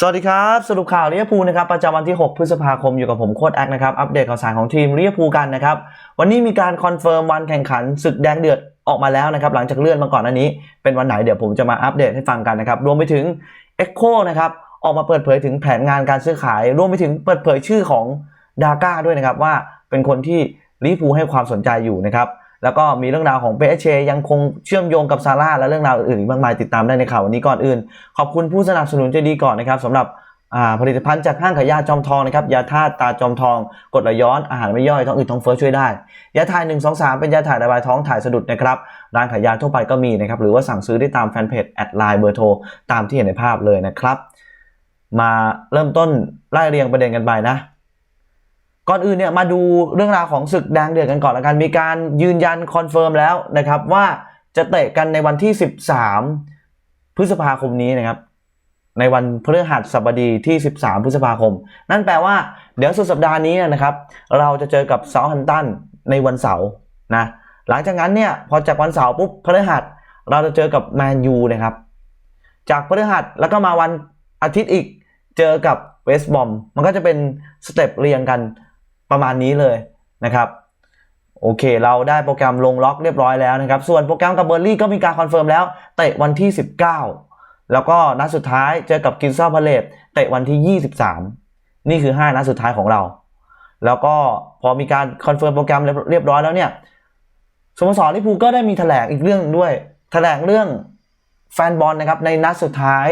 สวัสดีครับ สรุปข่าวเรียพูนะครับประจำวันที่ 6 พฤษภาคมอยู่กับผมโค้ดแอคนะครับ อัปเดตข่าวสารของทีมเรียพูกันนะครับ วันนี้มีการคอนเฟิร์มวันแข่งขันศึกแดงเดือดออกมาแล้วนะครับ หลังจากเลื่อนมาก่อนหน้านี้ เป็นวันไหนเดี๋ยวผมจะมาอัปเดตให้ฟังกันนะครับ รวมไปถึง Echo นะครับออกมาเปิดเผยถึงแผนงานการซื้อขาย รวมไปถึงเปิดเผยชื่อของดาก้าด้วยนะครับว่าเป็นคนที่ลิฟูให้ความสนใจอยู่นะครับ แล้วก็มีเรื่องราวของเปเชยังคงเชื่อมโยงกับซาร่าและเรื่องราวอื่นๆมากมายติดตามได้ในข่าววันนี้ก่อนอื่น ขอบคุณผู้สนับสนุนใจดีก่อนนะครับสำหรับผลิตภัณฑ์จากห้างขายยาจอมทองนะครับยาธาตุตาจอมทองกรดไหลย้อนอาหารไม่ย่อยท้องอืดท้องเฟ้อช่วยได้ยาถ่าย 1 2 3 เป็นยาถ่ายระบายท้องถ่ายสะดุดนะครับร้านขายยาทั่วไปก็มีนะครับหรือว่าสั่งซื้อได้ตามแฟนเพจแอดไลน์เบอร์โทรตามที่เห็นในภาพเลยนะครับ มาเริ่มต้นไล่เรียงประเด็นกันไปนะ ก่อนอื่นเนี่ยมาดูเรื่องราวของศึกแดงเดือดกันก่อนละกัน มีการยืนยันคอนเฟิร์มแล้วนะครับว่าจะเตะกันในวันที่ 13 พฤษภาคมนี้นะครับ ในวันพฤหัสบดีที่ 13 พฤษภาคม นั่นแปลว่าเดี๋ยวสุดสัปดาห์นี้นะครับ เราจะเจอกับเซาท์ฮมป์ตันในวันเสาร์นะหลังจากนั้นเนี่ยพอจากวันเสาร์ปุ๊บพฤหัสเราจะเจอกับแมนยูนะครับ จากพฤหัสแล้วก็มาวันอาทิตย์อีกเจอกับเวสต์บอมมันก็จะเป็นสเต็ปเรียงกัน ประมาณนี้เลยนะครับโอเค เราได้โปรแกรมลงล็อกเรียบร้อยแล้วนะครับ ส่วนโปรแกรมกับเบอร์ลี่ก็มีการคอนเฟิร์มแล้ว เตะวันที่ 19 แล้วก็นัดสุดท้ายเจอกับกินซ่าพาเลตเตะวันที่ 23 นี่คือ 5 นัดสุดท้ายของเรา แล้วก็พอมีการคอนเฟิร์มโปรแกรมเรียบร้อยแล้วเนี่ยสโมสรลิพูก็ได้มีแถลงอีกเรื่องด้วย แถลงเรื่องแฟนบอลนะครับในนัดสุดท้าย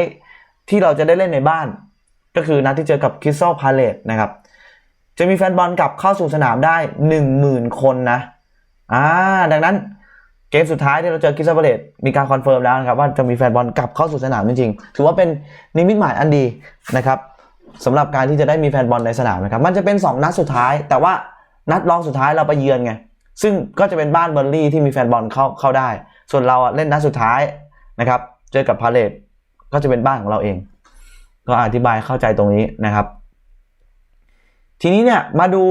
ที่เราจะได้เล่นในบ้าน ก็คือนัดที่เจอกับคิสตัลพาเลตนะครับ จะมีแฟนบอลกลับเข้าสู่สนามได้ 10,000 คนนะอ่าดังนั้นเกมสุดท้ายที่เราเจอคิสตัลพาเลตมีการคอนเฟิร์มแล้วนะครับว่าจะมีแฟนบอลกลับเข้าสู่สนามจริงๆ ถือว่าเป็นนิมิตหมายอันดีนะครับสำหรับการที่จะได้มีแฟนบอลในสนามนะครับ มันจะเป็น 2 นัดสุดท้าย แต่ว่านัดรองสุดท้ายเราไปเยือนไง ซึ่งก็จะเป็นบ้านเบอร์ลี่ที่มีแฟนบอลเข้าเข้าได้ ส่วนเราอะเล่นนัดสุดท้ายนะครับ เจอกับพาเลตก็จะเป็นบ้านของเราเอง ก็อธิบายเข้าใจตรงนี้นะครับ ทีนี้เนี่ยมาดู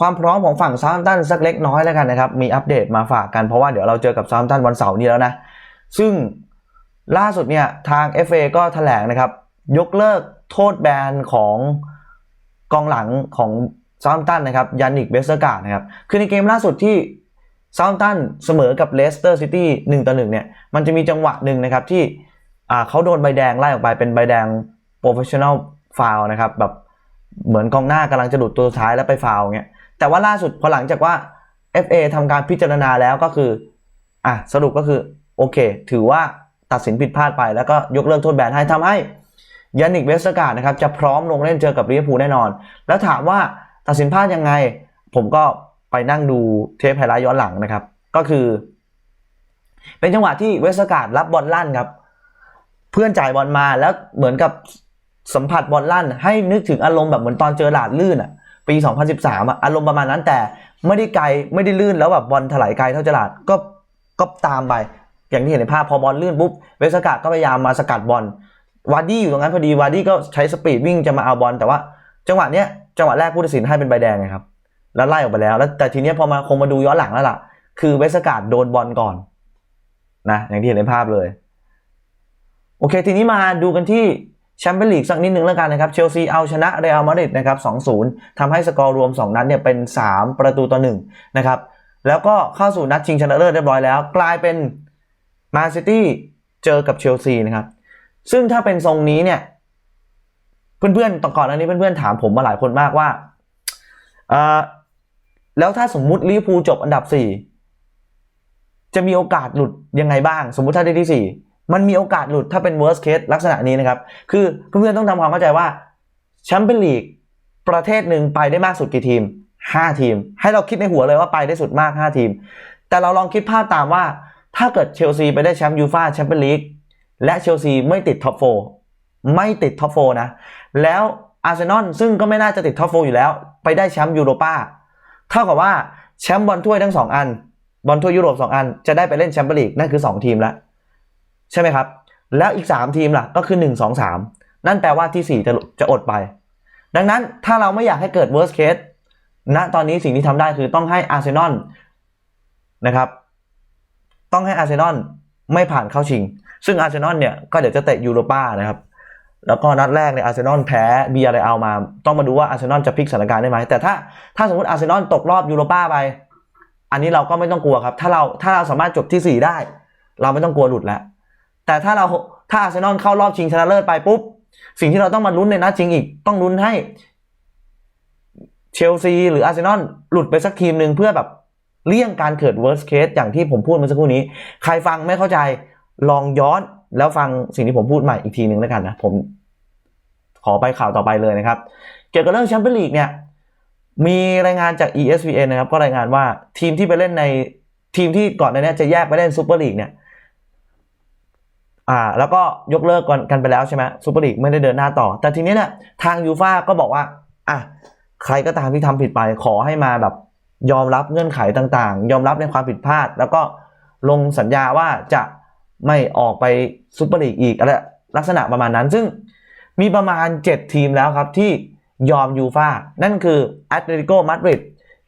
ความพร้อมของฝั่งซา u ์ตันสักเล็กน้อยแล้วกันนะครับ มีอัปเดตมาฝากกันเพราะว่าเดี๋ยวเราเจอกับซา u ์ตันวันเสาร์นี้แล้วนะ ซึ่งล่าสุดเนี่ยทาง FA ก็แถลงนะครับ ยกเลิกโทษแบนของกองหลังของซา u ์ตันนะครับยันนิกเบสเซอร์การ์ดนะครับ คือในเกมล่าสุดที่ซา u ์ตันเสมอกับเลสเตอร์ซิตี้หนึ่งต่อหนึ่งเนี่ยมันจะมีจังหวะหนึ่งนะครับที่อ่าเขาโดนใบแดงไล่ออกไปเป็นใบแดง professional foul นะครับแบบ เหมือนกองหน้ากำลังจะหลุดตัวท้ายแล้วไปฟาวเงี้ยแต่ว่าล่าสุดพอหลังจากว่า FA ทำการพิจารณาแล้วก็คืออะสรุปก็คือโอเค ถือว่าตัดสินผิดพลาดไปแล้วก็ยกเลิกโทษแบนให้ทำให้ยานิกเวสการ์ดนะครับจะพร้อมลงเล่นเจอกับลิเวอร์พูลแน่นอน แล้วถามว่าตัดสินพลาดยังไง ผมก็ไปนั่งดูเทปไฮไลท์ย้อนหลังนะครับ ก็คือ เป็นจังหวะที่เวสการ์ดรับบอลลั่นครับ เพื่อนจ่ายบอลมาแล้วเหมือนกับ สัมผัสบอลลั่น ให้นึกถึงอารมณ์แบบเหมือนตอนเจอหลาดลื่นอะปี 2013อะอารมณ์ประมาณนั้นแต่ไม่ได้ไกลไม่ได้ลื่นแล้วแบบบอลถลายไกลเท่าเจอหลาดก็ก็ตามไป อย่างที่เห็นในภาพพอบอลลื่นปุ๊บเวสการ์ก็พยายามมาสกัดบอลวาร์ดี้อยู่ตรงนั้นพอดีวาร์ดี้ก็ใช้สปีดวิ่งจะมาเอาบอลแต่ว่า จังหวะเนี้ยจังหวะแรกผู้ตัดสินให้เป็นใบแดงไงครับแล้วไล่ออกไปแล้วแล้ว แต่ทีเนี้ยพอมาคงมาดูย้อนหลังแล้วล่ะ คือเวสการ์โดนบอลก่อนนะอย่างที่เห็นในภาพเลย โอเค ทีนี้มาดูกันที่ แชมเปี้ยนลีกสักนิดนึงแล้วกันนะครับเชลซีเอาชนะเรอัลมาดริดนะครับ2-0ทำให้สกอร์รวม 2 นัดเนี่ยเป็น 3 ประตูต่อ1นะครับแล้วก็เข้าสู่นัดชิงชนะเลิศเรียบร้อยแล้ว กลายเป็นมาซิตี้เจอกับเชลซีนะครับซึ่งถ้าเป็นทรงนี้เนี่ย เพื่อนๆต่อก่อนอันนี้เพื่อนๆถามผมมาหลายคนมากว่าเออแล้วถ้าสมมุติลิเวอร์พูลจบอันดับ 4 จะมีโอกาสหลุดยังไงบ้าง สมมุติถ้าได้ที่4 มันมีโอกาสหลุดถ้าเป็น worst case ลักษณะนี้นะครับ คือเพื่อนๆต้องทำความเข้าใจว่าแชมเปี้ยนลีกประเทศหนึ่งไปได้มากสุดกี่ทีม 5 ทีม ให้เราคิดในหัวเลยว่าไปได้สุดมาก 5 ทีม แต่เราลองคิดภาพตามว่าถ้าเกิดเชลซีไปได้แชมป์ยูฟ่าแชมเปี้ยนลีกและเชลซีไม่ติดท็อปโฟไม่ติดท็อปโฟนะ แล้วอาร์เซนอลซึ่งก็ไม่น่าจะติดท็อปโฟอยู่แล้ว ไปได้แชมป์ยูโรปาเท่ากับว่าแชมป์บอลถ้วยทั้ง 2 อัน บอลถ้วยยุโรป 2 อัน จะได้ไปเล่นแชมเปี้ยนลีกนั่นคือ 2 ทีมแล้ว ใช่ไหมครับ แล้วอีก 3 ทีมล่ะก็คือ 1 2 3 นั่นแปลว่าที่ 4 จะจะอดไป ดังนั้นถ้าเราไม่อยากให้เกิด worst case ณตอนนี้สิ่งที่ทำได้คือต้องให้อาร์เซนอลนะครับ ต้องให้อาร์เซนอลไม่ผ่านเข้าชิง ซึ่งอาร์เซนอลเนี่ยก็เดี๋ยวจะเตะยูโรปานะครับแล้วก็นัดแรกเนี่ยอาร์เซนอลแพ้บีอาร์เอามา ต้องมาดูว่าอาร์เซนอลจะพลิกสถานการณ์ได้ไหม แต่ถ้าถ้าสมมติอาร์เซนอลตกรอบยูโรป้าไป อันนี้เราก็ไม่ต้องกลัวครับ ถ้าเราถ้าเราสามารถจบที่ 4 ได้ เราไม่ต้องกลัวหลุดแล้ว แต่ถ้าเราถ้าอาร์เซนอลเข้ารอบชิงชนะเลิศไปปุ๊บ สิ่งที่เราต้องมาลุ้นในนัดชิงอีก ต้องลุ้นให้เชลซีหรืออาร์เซนอลหลุดไปสักทีมหนึ่งเพื่อแบบเลี่ยงการเกิด worst case อย่างที่ผมพูดเมื่อสักครู่นี้ ใครฟังไม่เข้าใจลองย้อนแล้วฟังสิ่งที่ผมพูดใหม่อีกทีหนึ่งแล้วกันนะผมขอไปข่าวต่อไปเลยนะครับ เกี่ยวกับเรื่องแชมเปี้ยนลีกเนี่ย มีรายงานจาก ESPN นะครับ ก็รายงานว่าทีมที่ไปเล่นในทีมที่ก่อนหน้านี้จะแยกไปเล่นซูเปอร์ลีกเนี่ย อ่าแล้วก็ยกเลิกกันไปแล้วใช่ไหมซูเปอร์ลีกไม่ได้เดินหน้าต่อ แต่ทีนี้เนี่ยทางยูฟ่าก็บอกว่าอะใครก็ตามที่ทำผิดไปขอให้มาแบบยอมรับเงื่อนไขต่างๆ ยอมรับในความผิดพลาด แล้วก็ลงสัญญาว่าจะไม่ออกไปซูเปอร์ลีกอีกอะไรลักษณะประมาณนั้น ซึ่งมีประมาณ 7 ทีมแล้วครับที่ยอมยูฟ่านั่นคือแอตเลติโกมาดริด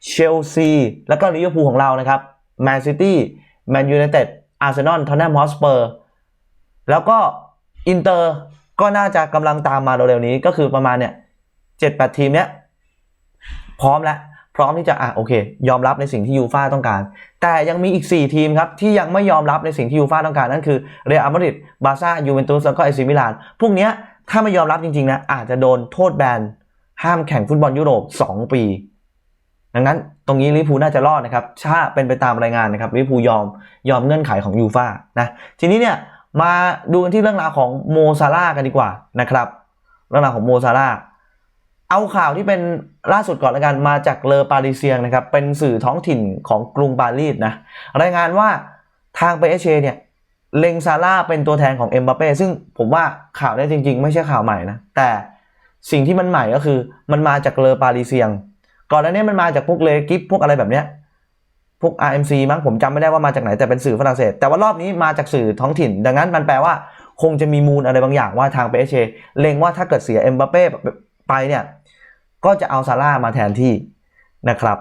เชลซีแล้วก็ลิเวอร์พูลของเรานะครับแมนซิตี้แมนยูไนเต็ดอาร์เซนอลทอนแนมฮอสเปอร์ แล้วก็อินเตอร์ก็น่าจะกำลังตามมาเร็วๆนี้ก็คือประมาณเนี่ยเจ็ดแปดทีมเนี้ยพร้อมแล้ว พร้อมที่จะอะโอเค ยอมรับในสิ่งที่ยูฟ่าต้องการ แต่ยังมีอีก 4 ทีมครับ ที่ยังไม่ยอมรับในสิ่งที่ยูฟ่าต้องการนั่นคือเรอัลมาดริดบาร์ซ่ายูเวนตุสแล้วก็เอซิมิลานพวกเนี้ยถ้าไม่ยอมรับจริงๆนะอาจจะโดนโทษแบนห้ามแข่งฟุตบอลยุโรป 2 ปี ดังนั้นตรงนี้ลิพูน่าจะรอดนะครับถ้าเป็นไปตามรายงานนะครับลิพูยอมยอมเงื่อนไขของยูฟ่านะทีนี้เนี่ย มาดูกันที่เรื่องราวของโมซาร่ากันดีกว่านะครับ เรื่องราวของโมซาร่าเอาข่าวที่เป็นล่าสุดก่อนละกันมาจากเลอปารีเซียงนะครับ เป็นสื่อท้องถิ่นของกรุงปารีสนะรายงานว่าทางเปเชเนี่ยเล็งซาร่าเป็นตัวแทนของเอ็มบัปเป้ซึ่งผมว่าข่าวนี้จริง ๆ ไม่ใช่ข่าวใหม่นะแต่สิ่งที่มันใหม่ก็คือมันมาจากเลอปารีเซียง ก่อนหน้านี้มันมาจากพวกเลกิฟพวกอะไรแบบเนี้ย วก RMC มั้งผมจำไม่ได้ว่ามาจากไหนแต่เป็นสื่อฝรั่งเศส แต่ว่ารอบนี้มาจากสื่อท้องถิ่น ดังนั้นมันแปลว่าคงจะมีมูลอะไรบางอย่างว่าทางเปเชเล็งว่าถ้าเกิดเสียเอ็มบัปเป้ไปเนี่ยก็จะเอาซาร่ามาแทนที่นะครับ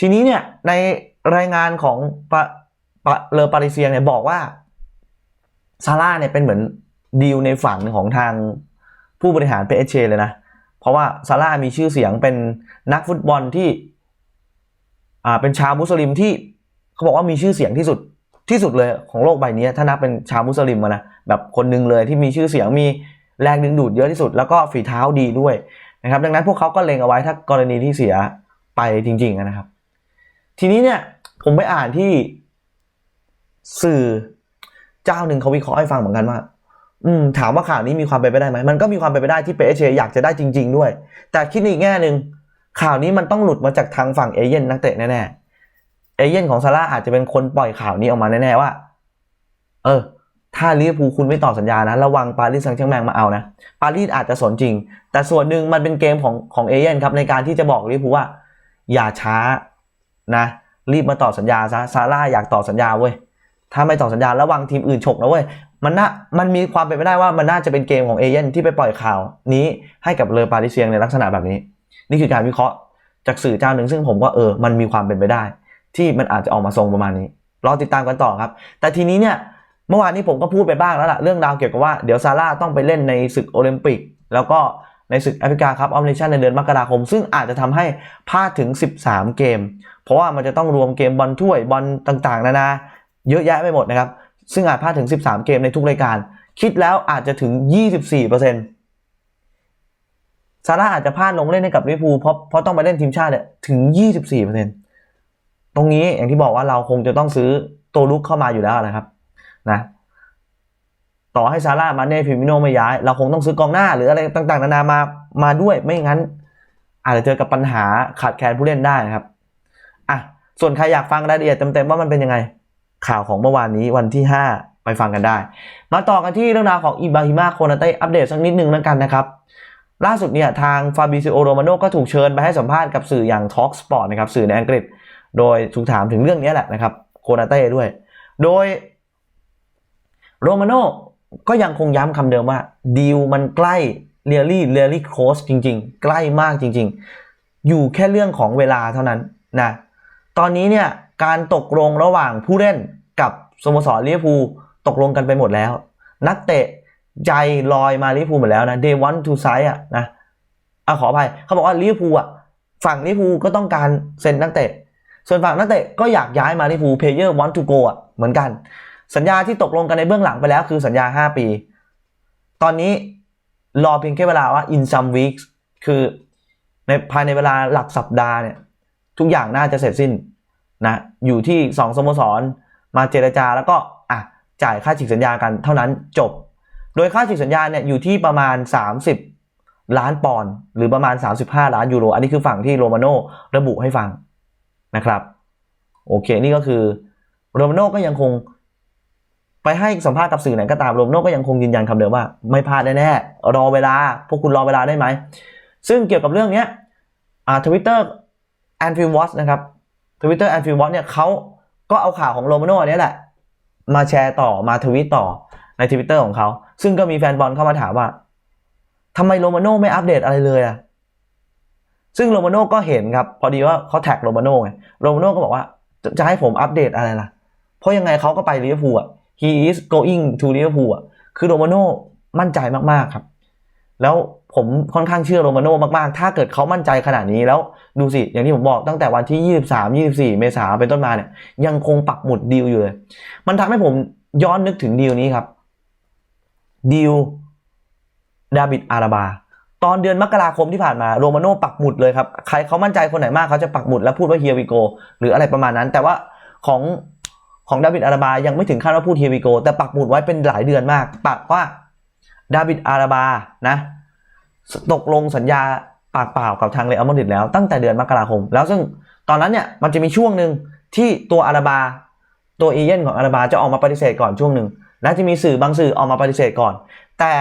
ทีนี้เนี่ยในรายงานของปะปะเลอปาริเซียเนี่ยบอกว่าซาร่าเนี่ยเป็นเหมือนดีลในฝันของทางผู้บริหารเปเชเลยนะ เพราะว่าซาร่ามีชื่อเสียงเป็นนักฟุตบอลที่ อ่าเป็นชาวมุสลิมที่เขาบอกว่ามีชื่อเสียงที่สุดที่สุดเลยของโลกใบนี้ถ้านับเป็นชาวมุสลิมนะแบบคนหนึ่งเลยที่มีชื่อเสียงมีแรงดึงดูดเยอะที่สุด แล้วก็ฝีเท้าดีด้วยนะครับ ดังนั้นพวกเขาก็เล็งเอาไว้ถ้ากรณีที่เสียไปจริง ๆนะครับ ทีนี้เนี่ยผมไปอ่านที่สื่อเจ้าหนึ่งเขาวิเคราะห์ให้ฟังเหมือนกันว่า อืมถามว่าข่าวนี้มีความเป็นไปได้ไหมมันก็มีความเป็นไปได้ที่เปเชอยากจะได้จริง ๆ ด้วย แต่คิดในอีกแง่หนึ่ง ข่าวนี้มันต้องหลุดมาจากทางฝั่งเอเย่นนักเตะแน่ๆ เอเย่นของซาร่าอาจจะเป็นคนปล่อยข่าวนี้ออกมาแน่ๆว่า เออ ถ้าลิเวอร์พูลคุณไม่ต่อสัญญานะ ระวังปารีสแซงต์แชร์แมงมาเอานะ ปารีสอาจจะสนจริง แต่ส่วนหนึ่งมันเป็นเกมของของเอเย่นครับในการที่จะบอกลิเวอร์พูลว่า อย่าช้านะ รีบมาต่อสัญญาซะ ซาร่าอยากต่อสัญญาเว้ย ถ้าไม่ต่อสัญญาระวังทีมอื่นฉกนะเว้ย มันน่า มันมีความเป็นไปได้ว่ามันน่าจะเป็นเกมของเอเย่นที่ไปปล่อยข่าวนี้ให้กับเลอปาริเซียงในลักษณะแบบนี้ นี่คือการวิเคราะห์จากสื่อเจ้าหนึ่งซึ่งผมว่าเออมันมีความเป็นไปได้ ที่มันอาจจะออกมาทรงประมาณนี้รอติดตามกันต่อครับ แต่ทีนี้เนี่ยเมื่อวานนี้ผมก็พูดไปบ้างแล้วล่ะเรื่องราวเกี่ยวกับว่าเดี๋ยวซาร่าต้องไปเล่นในศึกโอลิมปิก แล้วก็ในศึกแอฟริกาครับออมเนชั่นในเดือนมกราคม ซึ่งอาจจะทำให้พลาดถึง 13 เกม เพราะว่ามันจะต้องรวมเกมบอลถ้วยบอลต่างๆ นานาเยอะแยะไปหมดนะครับ ซึ่งอาจพลาดถึง 13 เกมในทุกรายการ คิดแล้วอาจจะถึง 24% ซาร่าอาจจะพลาดลงเล่นให้กับลิเวอร์พูลเพราะเพราะต้องไปเล่นทีมชาติเนี่ยถึง 24%ตรงนี้อย่างที่บอกว่าเราคงจะต้องซื้อตัวลุกเข้ามาอยู่แล้วนะครับนะต่อให้ซาร่ามาเน่ฟิมิโนไม่ย้าย เราคงต้องซื้อกองหน้าหรืออะไรต่างๆ นานามามาด้วยไม่งั้น อาจจะเจอกับปัญหาขาดแคลนผู้เล่นได้นะครับอะส่วนใครอยากฟังรายละเอียดเต็มๆว่ามันเป็นยังไง ข่าวของเมื่อวานนี้วันที่ 5 ไปฟังกันได้ มาต่อกันที่เรื่องราวของอิบราฮิมาโคนาเต้อัปเดตสักนิดนึงแล้วกันนะครับ ล่าสุดเนี่ยทางฟาบิซิโอโรมาโนก็ถูกเชิญไปให้สัมภาษณ์กับสื่ออย่าง Talk Sport นะครับสื่อในอังกฤษ โดยถูกถามถึงเรื่องนี้แหละนะครับโคนาเต้ด้วย โดยโรมาโนก็ยังคงย้ำคำเดิมว่าดีลมันใกล้เรียลี่เรียลี่โคสจริง ๆ ใกล้มากจริง ๆ อยู่แค่เรื่องของเวลาเท่านั้นนะตอนนี้เนี่ยการตกลงระหว่างผู้เล่นกับสโมสรเวอร์พูตกลงกันไปหมดแล้ว นักเตะ ใจลอยมาลิเวอร์พูลหมดแล้วนะ they want to sign อะนะอะขออภัยเขาบอกว่าลิเวอร์พูลอะฝั่งลิเวอร์พูลก็ต้องการเซ็นนักเตะ ส่วนฝั่งนักเตะก็อยากย้ายมาลิเวอร์พูล player want to go อะเหมือนกัน สัญญาที่ตกลงกันในเบื้องหลังไปแล้วคือสัญญา 5 ปี ตอนนี้รอเพียงแค่เวลาว่า in some weeks คือในภายในเวลาหลักสัปดาห์เนี่ยทุกอย่างน่าจะเสร็จสิ้นนะอยู่ที่สองสโมสรมาเจรจาแล้วก็อะจ่ายค่าฉีกสัญญากันเท่านั้นจบ โดยค่าฉีกสัญญาเนี่ยอยู่ที่ประมาณ 30 ล้านปอนด์หรือประมาณ 35 ล้านยูโร อันนี้คือฝั่งที่โรมาโน่ระบุให้ฟังนะครับ โอเค นี่ก็คือโรมาโน่ก็ยังคงไปให้สัมภาษณ์กับสื่อไหนก็ตามโรมาโน่ก็ยังคงยืนยันคำเดิมว่า ไม่พลาดแน่ๆรอเวลา พวกคุณรอเวลาได้ไหม ซึ่งเกี่ยวกับเรื่องนี้ทวิตเตอร์แอนฟิวอตนะครับทวิตเตอร์แอนฟิวอตเนี่ยเขาก็เอาข่าวของโรมาโน่อันนี้แหละ มาแชร์ต่อมาทวิตต่อในทวิตเตอร์ของเขา ซึ่งก็มีแฟนบอลเข้ามาถามว่าทำไมโรมาโน่ไม่อัปเดตอะไรเลยอะซึ่งโรมาโน่ก็เห็นครับ พอดีว่าเขาแท็กโรมาโน่ไงโรมาโน่ก็บอกว่าจะจะให้ผมอัปเดตอะไรล่ะ เพราะยังไงเขาก็ไปลิเวอร์พูลอะ he is going to Liverpool อะคือโรมาโน่มั่นใจมากๆครับ แล้วผมค่อนข้างเชื่อโรมาโน่มากๆ ถ้าเกิดเขามั่นใจขนาดนี้แล้วดูสิ อย่างที่ผมบอกตั้งแต่วันที่ 23 24 เมษายนเป็นต้นมาเนี่ยยังคงปักหมุดดีลอยู่เลย มันทำให้ผมย้อนนึกถึงดีลนี้ครับ ดีลดาบิดอาราบา ตอนเดือนมกราคมที่ผ่านมาโรมาโน่ปักหมุดเลยครับ ใครเขามั่นใจคนไหนมากเขาจะปักหมุดแล้วพูดว่าเฮียวิโกหรืออะไรประมาณนั้น แต่ว่าของของดาบิดอาราบายังไม่ถึงขั้นว่าพูดเฮียวิโกแต่ปักหมุดไว้เป็นหลายเดือนมาก ปักว่าดาบิดอาราบานะตกลงสัญญาปากเปล่ากับทางเรอัลมาดริดแล้วตั้งแต่เดือนมกราคม แล้วซึ่งตอนนั้นเนี่ยมันจะมีช่วงหนึ่งที่ตัวอาราบา ตัวเอเย่นของอาราบาจะออกมาปฏิเสธก่อนช่วงหนึ่ง และจะมีสื่อบางสื่อออกมาปฏิเสธก่อน แต่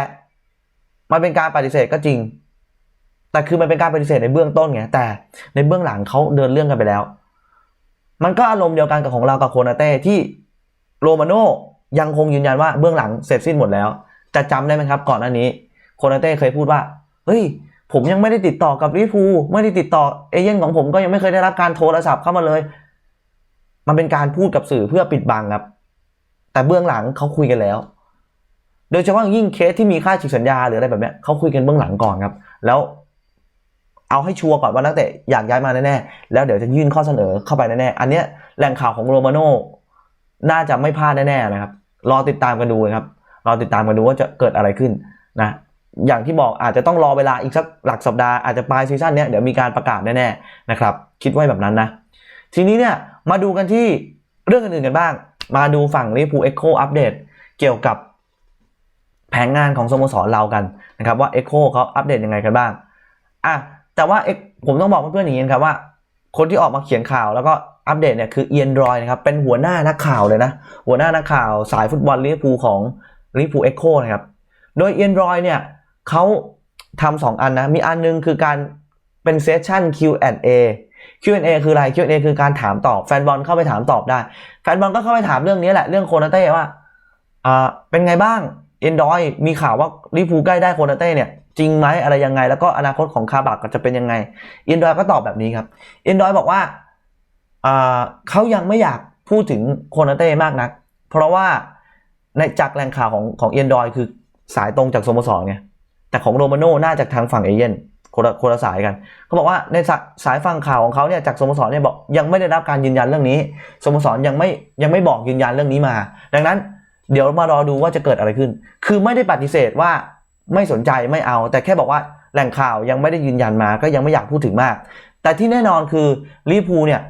มันเป็นการปฏิเสธก็จริง แต่คือมันเป็นการปฏิเสธในเบื้องต้นไงแต่ในเบื้องหลังเขาเดินเรื่องกันไปแล้ว มันก็อารมณ์เดียวกันกับของเรากับโคนาเต้ที่โรมาโน่ยังคงยืนยันว่าเบื้องหลังเสร็จสิ้นหมดแล้ว จะจำได้ไหมครับ ก่อนหน้านี้โคนาเต้เคยพูดว่าเฮ้ยผมยังไม่ได้ติดต่อกับลิเวอร์พูไม่ได้ติดต่อเอเย่นของผมก็ยังไม่เคยได้รับการโทรศัพท์เข้ามาเลย มันเป็นการพูดกับสื่อเพื่อปิดบังครับ แต่เบื้องหลังเขาคุยกันแล้ว โดยเฉพาะยิ่งเคสที่มีค่าฉีกสัญญาหรืออะไรแบบนี้เขาคุยกันเบื้องหลังก่อนครับ แล้วเอาให้ชัวร์ก่อนว่านักเตะอยากย้ายมาแน่ๆ แล้วเดี๋ยวจะยื่นข้อเสนอเข้าไปแน่ๆ อันเนี้ยแหล่งข่าวของโรมาโน่น่าจะไม่พลาดแน่ๆนะครับ รอติดตามกันดูครับ รอติดตามกันดูว่าจะเกิดอะไรขึ้นนะ อย่างที่บอกอาจจะต้องรอเวลาอีกสักหลักสัปดาห์อาจจะปลายซีซั่นเนี้ยเดี๋ยวมีการประกาศแน่ๆนะครับ คิดไว้แบบนั้นนะ ทีนี้เนี่ยมาดูกันที่เรื่องอื่นๆกันบ้าง มาดูฝั่งลิเวอร์พูลเอ็กโคอัปเดตเกี่ยวกับแผนงานของสโมสรเรากันนะครับว่าเอ็กโคเขาอัปเดตยังไงกันบ้างอะแต่ว่าผมต้องบอกเพื่อนๆอย่างนี้นครับว่า คนที่ออกมาเขียนข่าวแล้วก็อัปเดตเนี่ยคือเอียนรอยนะครับเป็นหัวหน้านักข่าวเลยนะ หัวหน้านักข่าวสายฟุตบอลลิเวอร์พูลของลิเวอร์พูลเอ็กโคนะครับโดยเอียนรอยเนี่ยเขาทำสองอันนะ มีอันหนึงคือการเป็นเซสชั่น Q&A Q&A คืออะไร Q&A คือการถามตอบ แฟนบอลเข้าไปถามตอบได้ แฟนบอลก็เข้าไปถามเรื่องนี้แหละ เรื่องโคนาเต้ว่าอ่าเป็นไงบ้างเอ็นดอยมีข่าวว่าลิเวอร์พูใกล้ได้โคนาเต้เนี่ยจริงไหมอะไรยังไง แล้วก็อนาคตของคาบักจะเป็นยังไงเอ็นดอยก็ตอบแบบนี้ครับเอ็นดอยบอกว่าอ่าเขายังไม่อยากพูดถึงโคนาเต้มากนัก เพราะว่าในจากแหล่งข่าวของของเอ็นดอยคือสายตรงจากสโมสรไงแต่ของโรมาโน่น่าจะทางฝั่งเอเย่น คนละคนละสายกันเขาบอกว่าในสายสายฟังข่าวของเขาเนี่ยจากสโมสรเนี่ยบอกยังไม่ได้รับการยืนยันเรื่องนี้สโมสรยังไม่ยังไม่บอกยืนยันเรื่องนี้มา ดังนั้นเดี๋ยวมารอดูว่าจะเกิดอะไรขึ้น คือไม่ได้ปฏิเสธว่าไม่สนใจไม่เอา แต่แค่บอกว่าแหล่งข่าวยังไม่ได้ยืนยันมา ก็ยังไม่อยากพูดถึงมาก แต่ที่แน่นอนคือลิเวอร์พูลเนี่ย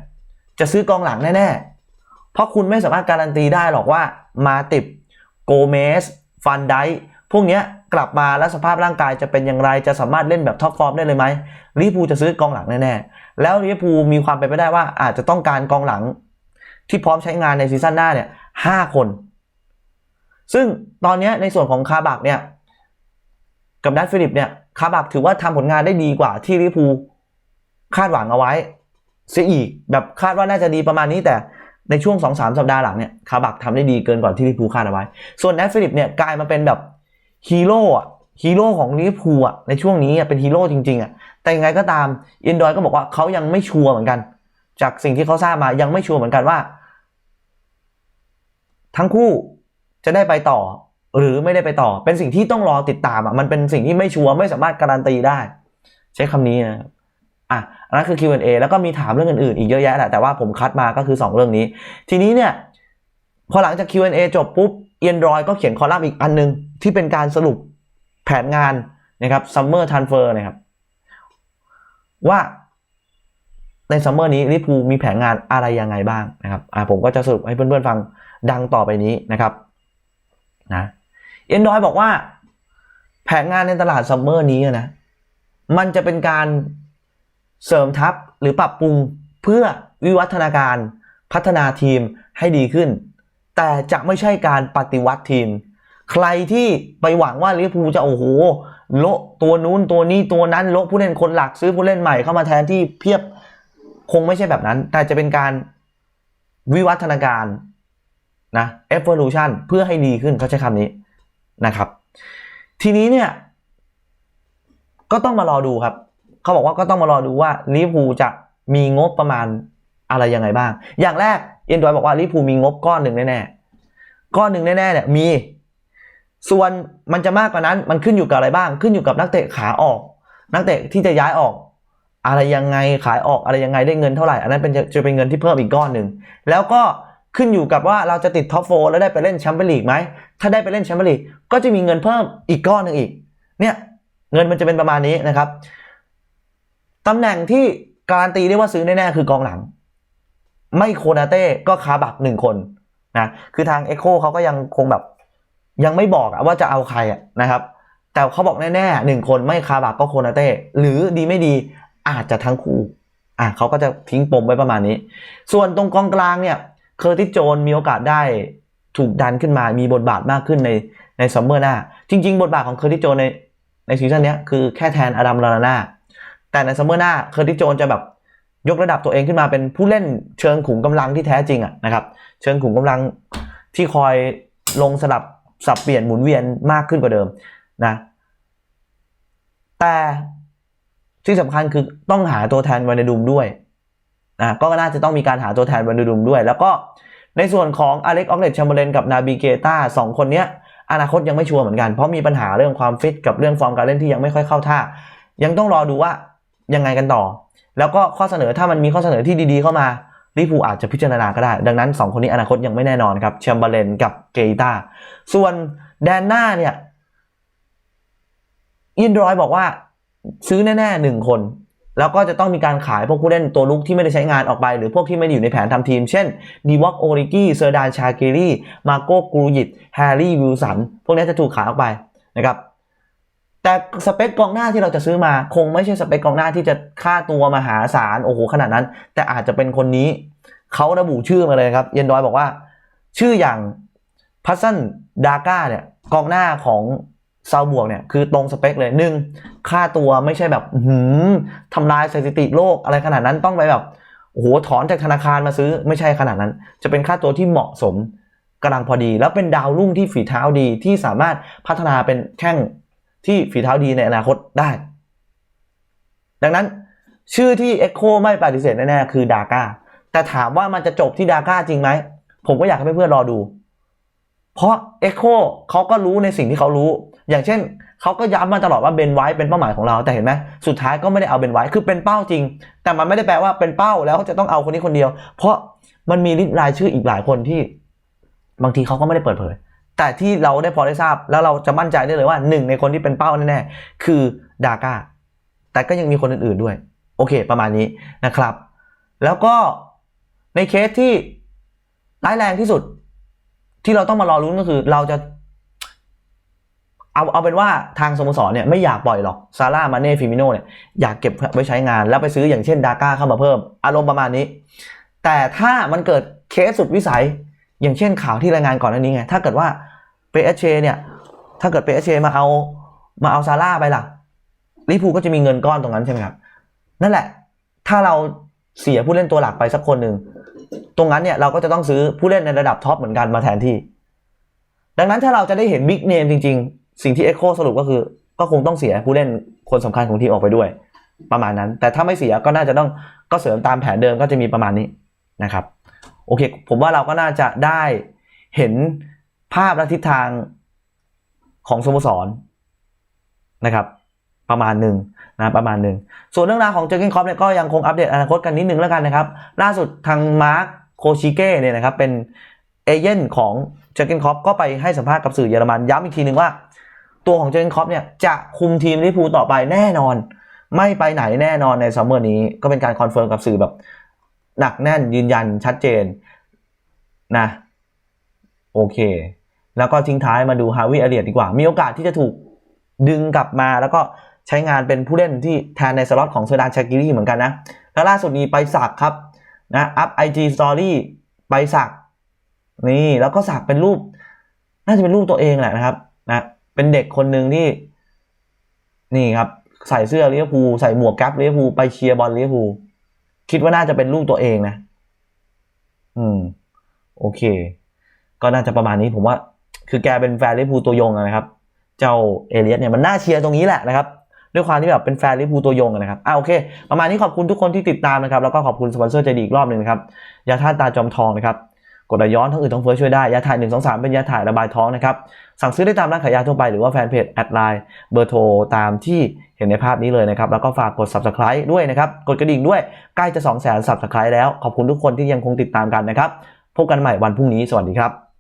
จะซื้อกองหลังแน่ๆ เพราะคุณไม่สามารถการันตีได้หรอกว่ามาติบโกเมสฟันได พวกนี้กลับมาแล้วสภาพร่างกายจะเป็นอย่างไรจะสามารถเล่นแบบท็อปฟอร์มได้เลยไหมลิเวอร์พูลจะซื้อกองหลังแน่ๆแล้วลิเวอร์พูลมีความเป็นไปได้ว่าอาจจะต้องการกองหลัง ที่พร้อมใช้งานในซีซั่นหน้าเนี่ยห้าคน ซึ่งตอนนี้ในส่วนของคาบักเนี่ยกับดัตฟิลิปเนี่ยคาบักถือว่าทำผลงานได้ดีกว่าที่ลิเวอร์พูลคาดหวังเอาไว้ เสียอีกแบบคาดว่าน่าจะดีประมาณนี้แต่ในช่วง2อสสัปดาห์หลังเนี่ยคาบักทำได้ดีเกินกว่าที่ลิเวอร์พูคาดเอาไว้ ส่วนดัตฟิลิปเนี่ยกลายมาเป็นแบบ ฮีโร่อะฮีโร่ของลิเวอร์พูลอะในช่วงนี้อะเป็นฮีโร่จริงๆอะแต่ยังไงก็ตามอินดอยก็บอกว่าเขายังไม่ชัวร์เหมือนกัน จากสิ่งที่เขาทราบมายังไม่ชัวร์เหมือนกันว่า ทั้งคู่จะได้ไปต่อ หรือไม่ได้ไปต่อ เป็นสิ่งที่ต้องรอติดตามอะมันเป็นสิ่งที่ไม่ชัวร์ไม่สามารถการันตีได้ ใช้คำนี้นะอะอันนั้นคือ Q&A แล้วก็มีถามเรื่องอื่นๆอีกเยอะแยะแหละแต่ว่าผมคัดมาก็คือ 2 เรื่องนี้ ทีนี้เนี่ยพอหลังจาก Q&A จบปุ๊บ Android ก็เขียนคอลัมน์อีกอันนึง ที่เป็นการสรุปแผนงานนะครับ Summer Transfer นะครับ ว่าในซัมเมอร์นี้ลิฟวูมีแผนงานอะไรยังไงบ้างนะครับอ่าผมก็จะสรุปให้เพื่อนๆฟังดังต่อไปนี้นะครับนะเอ็นดอยบอกว่า แผนงานในตลาดซัมเมอร์นี้นะมันจะเป็นการเสริมทัพหรือปรับปรุงเพื่อวิวัฒนาการพัฒนาทีมให้ดีขึ้น แต่จะไม่ใช่การปฏิวัติทีม ใครที่ไปหวังว่าลิเวอร์พูลจะโอ้โหโละตัวนู้นตัวนี้ตัวนั้นโละผู้เล่นคนหลักซื้อผู้เล่นใหม่เข้ามาแทนที่เพียบคงไม่ใช่แบบนั้น แต่จะเป็นการวิวัฒนาการนะ evolution เพื่อให้ดีขึ้นเขาใช้คำนี้นะครับ ทีนี้เนี่ย ก็ต้องมารอดูครับ เขาบอกว่าก็ต้องมารอดูว่าลิเวอร์พูลจะมีงบประมาณอะไรยังไงบ้าง อย่างแรกเอ็นดอยบอกว่าลิเวอร์พูลมีงบก้อนหนึ่งแน่ๆก้อนหนึ่งแน่ๆเนี่ยมี ส่วนมันจะมากกว่านั้นมันขึ้นอยู่กับอะไรบ้าง ขึ้นอยู่กับนักเตะขาออก นักเตะที่จะย้ายออก อะไรยังไงขายออกอะไรยังไงได้เงินเท่าไหร่ อันนั้นเป็นจะจะเป็นเงินที่เพิ่มอีกก้อนหนึ่งแล้วก็ขึ้นอยู่กับว่าเราจะติดท็อปโฟแล้วได้ไปเล่นแชมเปี้ยนลีกไหมถ้าได้ไปเล่นแชมเปี้ยนลีกก็จะมีเงินเพิ่มอีกก้อนหนึ่งอีก เนี่ยเงินมันจะเป็นประมาณนี้นะครับตำแหน่งที่การันตีได้ว่าซื้อแน่ๆคือกองหลัง ไม่โคนาเต้ก็คาบักหนึ่งคนนะคือทางเอ็กโคเขาก็ยังคงแบบ ยังไม่บอกว่าจะเอาใครนะครับ แต่เขาบอกแน่ๆหนึ่งคนไม่คาบักก็โคนาเต้หรือดีไม่ดีอาจจะทั้งคู่อะเขาก็จะทิ้งปมไว้ประมาณนี้ ส่วนตรงกองกลางเนี่ยเคอร์ติสโจนมีโอกาสได้ถูกดันขึ้นมามีบทบาทมากขึ้นในในซัมเมอร์หน้า จริง ๆ บทบาทของเคอร์ติสโจนในในซีซั่นนี้คือแค่แทนอดัมลาลาน่าแต่ในซัมเมอร์หน้าเคอร์ติสโจนจะแบบยกระดับตัวเองขึ้นมาเป็นผู้เล่นเชิงขุมกำลังที่แท้จริงอะนะครับ เชิงขุมกำลังที่คอยลงสลับ สับเปลี่ยนหมุนเวียนมากขึ้นกว่าเดิมนะแต่ที่สำคัญคือต้องหาตัวแทนวันดดุมด้วยนะก็น่าจะต้องมีการหาตัวแทนวันดดุมด้วย แล้วก็ในส่วนของอเล็กออกเลตชัมเบเลนกับนาบิเกต้าสองคนเนี้ยอนาคตยังไม่ชัวร์เหมือนกัน เพราะมีปัญหาเรื่องความฟิตกับเรื่องฟอร์มการเล่นที่ยังไม่ค่อยเข้าท่า ยังต้องรอดูว่ายังไงกันต่อ แล้วก็ข้อเสนอถ้ามันมีข้อเสนอที่ดีๆเข้ามา ลิปูลอาจจะพิจารณาก็ได้ ดังนั้น 2 คนนี้อนาคตยังไม่แน่นอนครับแชมเบอร์เลนกับเกตาส่วนแดนหน้าเนี่ยอินดรอยบอกว่าซื้อแน่ๆหนึ่งคน แล้วก็จะต้องมีการขายพวกผู้เล่นตัวลุกที่ไม่ได้ใช้งานออกไป หรือพวกที่ไม่ได้อยู่ในแผนทำทีม เช่นดีวอกโอริกี้เซอร์ดานชาเกรีมาโกกรูยิตแฮร์รี่วิลสันพวกนี้จะถูกขายออกไปนะครับ แต่สเปคกองหน้าที่เราจะซื้อมาคงไม่ใช่สเปคกองหน้าที่จะค่าตัวมหาศาลโอ้โหขนาดนั้น แต่อาจจะเป็นคนนี้เขาระบุชื่อมาเลยครับ เยนดอยบอกว่า ชื่ออย่างพัสซันดาก้าเนี่ยกองหน้าของซาบวกเนี่ยคือตรงสเปคเลยหนึ่งค่าตัวไม่ใช่แบบหืมทำลายสถิติโลกอะไรขนาดนั้นต้องไปแบบโอ้โหถอนจากธนาคารมาซื้อไม่ใช่ขนาดนั้น จะเป็นค่าตัวที่เหมาะสมกำลังพอดี แล้วเป็นดาวรุ่งที่ฝีเท้าดีที่สามารถพัฒนาเป็นแข้ง ที่ฝีเท้าดีในอนาคตได้ ดังนั้นชื่อที่ Echo ไม่ปฏิเสธแน่ๆคือดาก้าแต่ถามว่ามันจะจบที่ดาก้าจริงไหม ผมก็อยากให้เพื่อนๆรอดู เพราะ Echo เขาก็รู้ในสิ่งที่เขารู้ อย่างเช่นเขาก็ย้ำมาตลอดว่าเบนไว้เป็นเป้าหมายของเราแต่เห็นไหมสุดท้ายก็ไม่ได้เอาเบนไว้คือเป็นเป้าจริง แต่มันไม่ได้แปลว่าเป็นเป้าแล้วจะต้องเอาคนนี้คนเดียว เพราะมันมีลิสต์รายชื่ออีกหลายคนที่ บางทีเขาก็ไม่ได้เปิดเผย แต่ที่เราได้พอได้ทราบ แล้วเราจะมั่นใจได้เลยว่าหนึ่งในคนที่เป็นเป้าแน่ๆคือดาก้าแต่ก็ยังมีคนอื่นๆด้วย โอเค ประมาณนี้นะครับ แล้วก็ในเคสที่ร้ายแรงที่สุด ที่เราต้องมารอรุ้นก็คือ เราจะ เอาเอาเป็นว่าทางสโมสรเนี่ยไม่อยากปล่อยหรอกซาร่ามาเน่ฟิมิโนเนี่ยอยากเก็บไว้ใช้งาน แล้วไปซื้ออย่างเช่นดาก้าเข้ามาเพิ่ม อารมณ์ประมาณนี้ แต่ถ้ามันเกิดเคสสุดวิสัย อย่างเช่นข่าวที่รายงานก่อนหน้านี้ไง ถ้าเกิดว่าเปเอชเนี่ย ถ้าเกิดเปเอชมาเอามาเอาซาร่าไปล่ะลิปูก็จะมีเงินก้อนตรงนั้นใช่ไหมครับ นั่นแหละ ถ้าเราเสียผู้เล่นตัวหลักไปสักคนหนึ่ง ตรงนั้นเนี่ยเราก็จะต้องซื้อผู้เล่นในระดับท็อปเหมือนกันมาแทนที่ ดังนั้นถ้าเราจะได้เห็นบิ๊กเนมจริง ๆ สิ่งที่เอ็กโคสรุปก็คือ ก็คงต้องเสียผู้เล่นคนสำคัญของทีมออกไปด้วย ประมาณนั้น แต่ถ้าไม่เสียก็น่าจะต้องก็เสริมตามแผนเดิมก็จะมีประมาณนี้นะครับ โอเค ผมว่าเราก็น่าจะได้เห็นภาพและทิศทางของสโมสรนะครับ ประมาณหนึ่งนะประมาณหนึ่งส่วนเรื่องราวของเจอร์เกนคอปเนี่ยก็ยังคงอัปเดตอนาคตกันนิดนึงแล้วกันนะครับ ล่าสุดทางมาร์คโคชิเก้เนี่ยนะครับเป็นเอเย่นของเจอร์เกนคอปก็ไปให้สัมภาษณ์กับสื่อเยอรมันย้ำอีกทีหนึ่งว่า ตัวของเจอร์เกนคอปเนี่ยจะคุมทีมลิเวอร์พูลต่อไปแน่นอน ไม่ไปไหนแน่นอนในซัมเมอร์นี้ก็เป็นการคอนเฟิร์มกับสื่อแบบ หนักแน่นยืนยันชัดเจนนะโอเค แล้วก็ทิ้งท้ายมาดูฮาวิเอเลียดดีกว่า มีโอกาสที่จะถูกดึงกลับมาแล้วก็ใช้งานเป็นผู้เล่นที่แทนในสล็อตของเซดานชากิรีเหมือนกันนะ แล้วล่าสุดนี้ไปสักครับนะอัพไอจีสตอรี่ไปสักนี่แล้วก็สักเป็นรูป น่าจะเป็นรูปตัวเองแหละนะครับนะเป็นเด็กคนหนึ่งที่ นี่ครับ ใส่เสื้อลิเวอร์พูใส่หมวกแก๊ปลิเวอร์พูไปเชียร์บอลลิเวอร์พู คิดว่าน่าจะเป็นรูปตัวเองนะ อืม โอเค ก็น่าจะประมาณนี้ผมว่า คือแกเป็นแฟนลิเวอร์พูลตัวยงนะครับ เจ้าเอเลียสเนี่ยมันน่าเชียร์ตรงนี้แหละนะครับด้วยความที่แบบเป็นแฟนลิเวอร์พูลตัวยงนะครับ อ่าโอเค ประมาณนี้ขอบคุณทุกคนที่ติดตามนะครับ แล้วก็ขอบคุณสปอนเซอร์ใจดีอีกรอบหนึ่งนะครับ ยาท่าตุตาจอมทองนะครับ กดย้อนทั้งอื่นทั้งเฟ้อช่วยได้ ยาถ่าย1 2 3 เป็นยาถ่ายระบายท้องนะครับ สั่งซื้อได้ตามร้านขายยาทั่วไปหรือว่าแฟนเพจแอดไลน์เบอร์โทรตามที่เห็นในภาพนี้เลยนะครับ แล้วก็ฝากกด subscribe ด้วยนะครับ กดกระดิ่งด้วยใกล้จะ 2 0 0 0 0 0 subscribe แล้ว ขอบคุณทุกคนที่ยังคงติดตามกันนะครับ พบกันใหม่วันพรุ่งนี้สวัสดีครับ